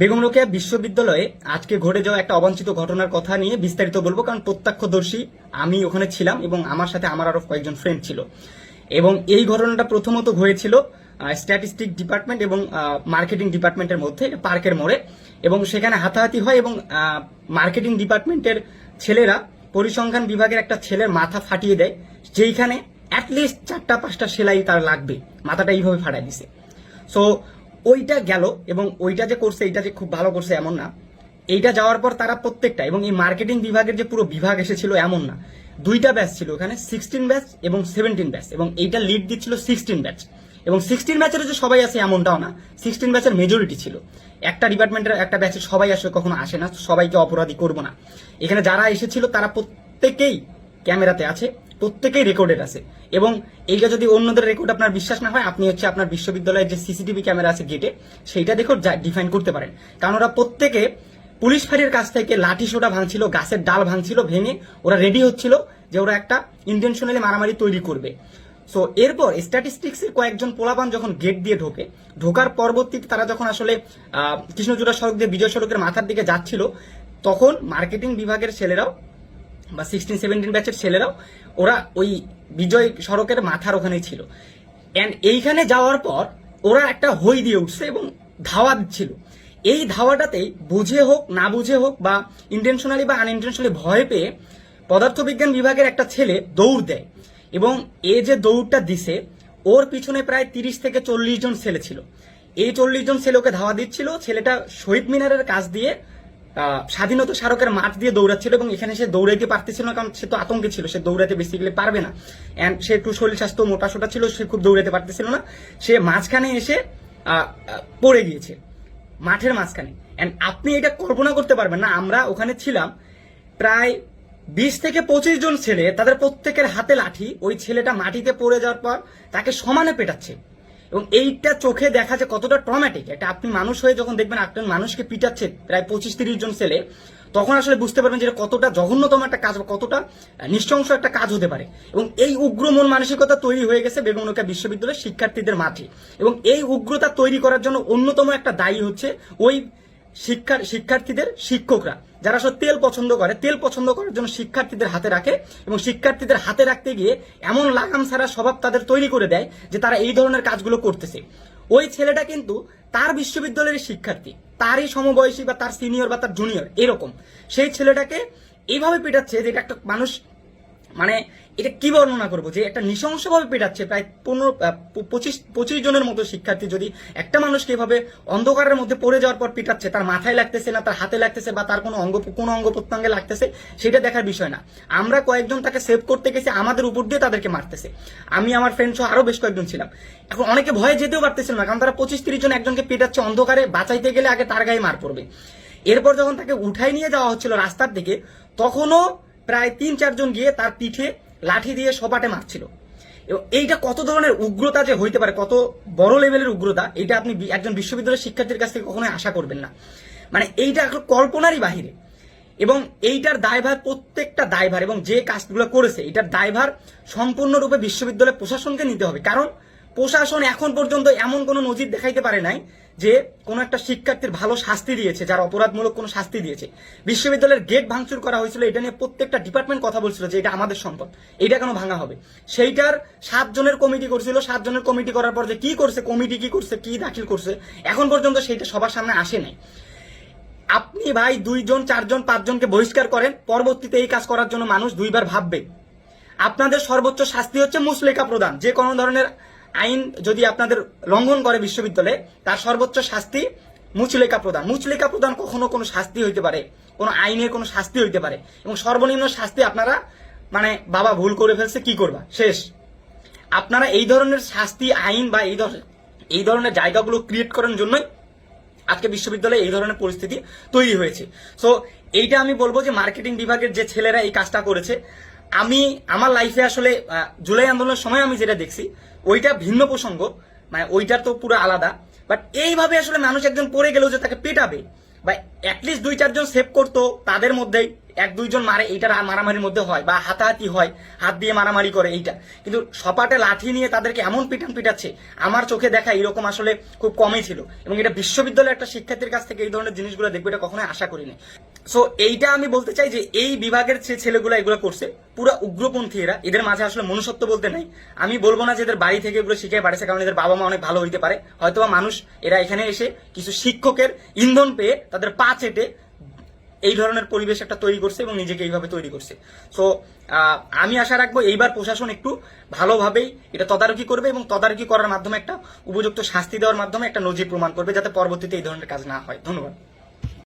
বেগম রোকেয়া বিশ্ববিদ্যালয়ে আজকে ঘটে যাওয়া একটা অবাঞ্ছিত ঘটনার কথা নিয়ে বিস্তারিত বলব, কারণ প্রত্যক্ষদর্শী আমি ওখানে ছিলাম এবং আমার সাথে আমার আরও কয়েকজন ফ্রেন্ড ছিল। এবং এই ঘটনাটা প্রথমত হয়েছিল স্ট্যাটিস্টিক ডিপার্টমেন্ট এবং মার্কেটিং ডিপার্টমেন্টের মধ্যে পার্কের মোড়ে। এবং সেখানে হাতাহাতি হয় এবং মার্কেটিং ডিপার্টমেন্টের ছেলেরা পরিসংখ্যান বিভাগের একটা ছেলের মাথা ফাটিয়ে দেয়, যেইখানে অ্যাটলিস্ট চারটা পাঁচটা সেলাই তার লাগবে, মাথাটা এইভাবে ফাটাই দিছে। সো ওইটা গেল এবং ওইটা যে করছে, এইটা যে খুব ভালো করছে এমন না। এইটা যাওয়ার পর তারা প্রত্যেকটা, এবং এই মার্কেটিং বিভাগের যে পুরো বিভাগ এসেছিল এমন না। দুইটা ব্যাচ ছিল ওখানে সিক্সটিন ব্যাচ এবং সেভেন্টিন ব্যাচ এবং এইটা লিড দিচ্ছিল সিক্সটিন ব্যাচ এবং সিক্সটিন ব্যাচের যে সবাই আসে এমনটাও না সিক্সটিন ব্যাচের মেজরিটি ছিল। একটা ডিপার্টমেন্টের একটা ব্যাচে সবাই আসে, কখনো আসে না, সবাইকে অপরাধী করব না। এখানে যারা এসেছিল, তারা প্রত্যেকেই ক্যামেরাতে আছে। প্রত্যেকেই রেকর্ডেড আছে। এবং এইটা যদি অন্যদের রেকর্ড আপনার বিশ্বাস না হয়, আপনি হচ্ছে আপনার বিশ্ববিদ্যালয়ের যে সিসিটিভি ক্যামেরা আছে গেটে সেইটা দেখেও ডিফাইন করতে পারেন। কারণ ওরা প্রত্যেকে পুলিশ ফাঁড়ির কাছ থেকে লাঠি সোটা ভাঙছিল, গাছের ডাল ভাঙছিল, ভেঙে ওরা রেডি হচ্ছিল যে ওরা একটা ইন্টেনশনালি মারামারি তৈরি করবে। সো এরপর স্ট্যাটিস্টিক্স এর কয়েকজন পোলাপান যখন গেট দিয়ে ঢোকে, ঢোকার পরবর্তীতে তারা যখন আসলে কৃষ্ণচূড়া সড়ক দিয়ে বিজয় সড়কের মাথার দিকে যাচ্ছিল, তখন মার্কেটিং বিভাগের ছেলেরাও বা সিক্সটিন সেভেন্টিন ব্যাচের ছেলেরাও, ওরা ওই বিজয় সড়কের মাথার ওখানেই ছিল। অ্যান্ড এইখানে যাওয়ার পর ওরা একটা হই দিয়ে উঠছে এবং ধাওয়া দিচ্ছিল। এই ধাওয়াটাতেই বুঝে হোক, না বুঝে হোক বা ইন্টেনশনালি বা আনইনটেনশনালি ভয় পেয়ে পদার্থবিজ্ঞান বিভাগের একটা ছেলে দৌড় দেয় এবং এ যে দৌড়টা দিছে, ওর পিছনে প্রায় তিরিশ থেকে চল্লিশ জন ছেলে ছিল। এই চল্লিশ জন ছেলে ওকে ধাওয়া দিচ্ছিল। ছেলেটা শহীদ মিনারের কাছ দিয়ে স্বাধীনতা স্মারকের মাঠ দিয়ে দৌড়াচ্ছিল এবং এখানে সে দৌড়াইতে পারতেছিল না, কারণ সে তো আতঙ্কে ছিল, সে দৌড়াতে বেসিক্যালি পারবে না। অ্যান্ড সে একটু শরীর স্বাস্থ্য মোটা সোটা ছিল, সে খুব দৌড়াতে পারতেছিল না। সে মাঝখানে এসে পড়ে গিয়েছে, মাঠের মাঝখানে। অ্যান্ড আপনি এটা কল্পনা করতে পারবেন না, আমরা ওখানে ছিলাম প্রায় বিশ থেকে পঁচিশ জন ছেলে, তাদের প্রত্যেকের হাতে লাঠি, ওই ছেলেটা মাটিতে পড়ে যাওয়ার পর তাকে সমানে পেটাচ্ছে। এবং এইটা চোখে দেখা যায় কতটা ট্রমেটিক এটা আপনি মানুষ হয়ে যখন দেখবেন, একজন মানুষকে পিটাচ্ছে প্রায় পঁচিশ তিরিশ জন ছেলে, তখন আসলে বুঝতে পারবেন যে কতটা জঘন্যতম একটা কাজ বা কতটা নিঃশংস একটা কাজ হতে পারে। এবং এই উগ্র মন মানসিকতা তৈরি হয়ে গেছে বেগম রোকেয়া বিশ্ববিদ্যালয়ের শিক্ষার্থীদের মাঝে। এবং এই উগ্রতা তৈরি করার জন্য অন্যতম একটা দায়ী হচ্ছে ওই শিক্ষার শিক্ষার্থীদের শিক্ষকরা। যারা আসলে তেল পছন্দ করে, তেল পছন্দ করার জন্য শিক্ষার্থীদের হাতে রাখে এবং শিক্ষার্থীদের হাতে রাখতে গিয়ে এমন লাগাম ছাড়া স্বভাব তাদের তৈরি করে দেয় যে তারা এই ধরনের কাজগুলো করতেছে। ওই ছেলেটা কিন্তু তার বিশ্ববিদ্যালয়ের শিক্ষার্থী। তারই সমবয়সী বা তার সিনিয়র বা তার জুনিয়র এরকম। সেই ছেলেটাকে এইভাবে পেটাচ্ছে যে একটা মানুষ মানে এটা কি বর্ণনা করব? যে একটা নৃশংসভাবে পেটাচ্ছে প্রায় পনেরো পঁচিশ পঁচিশ জনের মতো শিক্ষার্থী যদি একটা মানুষকে এভাবে অন্ধকারের মধ্যে পড়ে যাওয়ার পর পিটাচ্ছে, তার মাথায় লাগতেছে না, তার হাতে লাগতেছে বা তার কোনো অঙ্গ কোনো অঙ্গ প্রত্যঙ্গে লাগতেছে, সেটা দেখার বিষয় না। আমরা কয়েকজন তাকে সেভ করতে গেছি, আমাদের উপর দিয়ে তাদেরকে মারতেছে। আমি, আমার ফ্রেন্ড সহ আরও বেশ কয়েকজন ছিলাম। এখন অনেকে ভয়ে যেতেও পারতেছিল না, কারণ তারা পঁচিশ, তিরিশ জন একজনকে পেটাচ্ছে অন্ধকারে, বাঁচাইতে গেলে আগে তার গায়ে মার পড়বে। এরপর যখন তাকে উঠাই নিয়ে যাওয়া হচ্ছিল রাস্তার দিকে, তখনও প্রায় তিন চারজন গিয়ে তার পিঠে লাঠি দিয়ে সপাটে মারছিল। এবং এইটা কত ধরনের উগ্রতা যে হইতে পারে, কত বড় লেভেলের উগ্রতা এটা আপনি একজন বিশ্ববিদ্যালয়ের শিক্ষার্থীর কাছ থেকে কখনোই আশা করবেন না। মানে এইটা কল্পনারই বাহিরে। এবং এইটার দায়ভার প্রত্যেকটা দায়ভার এবং যে কাজগুলো করেছে, এটার দায়ভার সম্পূর্ণরূপে বিশ্ববিদ্যালয় প্রশাসনকে নিতে হবে। কারণ প্রশাসন এখন পর্যন্ত এমন কোনো নজির দেখাইতে পারে নাই যে কোনো একটা শিক্ষার্থীর ভালো শাস্তি দিয়েছে, যার অপরাধমূলক কোনো শাস্তি দিয়েছে। বিশ্ববিদ্যালয়ের গেট ভাঙচুর করা হয়েছিল, এটা নিয়ে প্রত্যেকটা ডিপার্টমেন্ট কথা বলছিল যে এটা আমাদের সম্পদ এটা কেন ভাঙা হবে? সেইটার সাত জনের কমিটি করছিল সাত জনের কমিটি করার পর যে কি করছে, কমিটি কি করছে, কি দাখিল করছে, এখন পর্যন্ত সেইটা সবার সামনে আসে নাই। আপনি ভাই দুইজন, চারজন, পাঁচজনকে বহিষ্কার করেন, পরবর্তীতে এই কাজ করার জন্য মানুষ দুইবার ভাববে। আপনাদের সর্বোচ্চ শাস্তি হচ্ছে মুসলেখা প্রদান, যে কোনো ধরনের আইন যদি আপনাদের লঙ্ঘন করে বিশ্ববিদ্যালয়ে, তার সর্বোচ্চ শাস্তি মুচলেখা প্রদান। মুচলেখা প্রদান কখনো কোনো শাস্তি হইতে পারে। কোনো আইনের কোনো শাস্তি হইতে পারে। এবং সর্বনিম্ন শাস্তি আপনারা মানে বাবা ভুল করে ফেলছে, কি করবা? শেষ। আপনারা এই ধরনের শাস্তি, আইন বা এই ধরনের এই ধরনের জায়গাগুলো ক্রিয়েট করার জন্যই আজকে বিশ্ববিদ্যালয়ে এই ধরনের পরিস্থিতি তৈরি হয়েছে। সো এইটা আমি বলব যে মার্কেটিং বিভাগের যে ছেলেরা এই কাজটা করেছে আমি, আমার লাইফে আসলে জুলাই আন্দোলনের সময় আমি যেটা দেখছি, ওইটা ভিন্ন প্রসঙ্গ মানে ওইটার তো পুরো আলাদা। বাট এইভাবে আসলে মানুষ একজন পড়ে গেলেও যে তাকে পেটাবে, বা অ্যাটলিস্ট দুই চারজন সেভ করতো, তাদের মধ্যেই এক, দুইজন মারে, এইটা রা- মারামারির মধ্যে হয় বা হাতাহাতি হয়, হাত দিয়ে মারামারি করে এইটা। কিন্তু সপাটে লাঠি নিয়ে তাদেরকে এমন পিটান পিটাচ্ছে, আমার চোখে দেখা এরকম আসলে খুব কমই ছিল। এবং এটা বিশ্ববিদ্যালয়ের একটা শিক্ষার্থীর কাছ থেকে এই ধরনের জিনিসগুলো দেখব, এটা কখনোই আশা করিনি। সো এইটা আমি বলতে চাই যে এই বিভাগের যে ছেলেগুলো এগুলো করছে, পুরো উগ্রপন্থী এরা, এদের মাঝে আসলে মনুষ্যত্ব বলতে নাই। আমি বলব না যে এদের বাড়ি থেকে এগুলো শিখে বাড়িছে, কারণ এদের বাবা মা অনেক ভালো হইতে পারে। হয়তোবা মানুষ এরা এখানে এসে কিছু শিক্ষকের ইন্ধন পেয়ে তাদের পা চেটে এই ধরনের পরিবেশ একটা তৈরি করছে এবং নিজেকে এইভাবে তৈরি করছে। সো আমি আশা রাখব এইবার প্রশাসন একটু ভালোভাবেই এটা তদারকি করবে এবং তদারকি করার মাধ্যমে একটা উপযুক্ত শাস্তি দেওয়ার মাধ্যমে একটা নজির প্রমাণ করবে যাতে পরবর্তীতে এই ধরনের কাজ না হয়। ধন্যবাদ।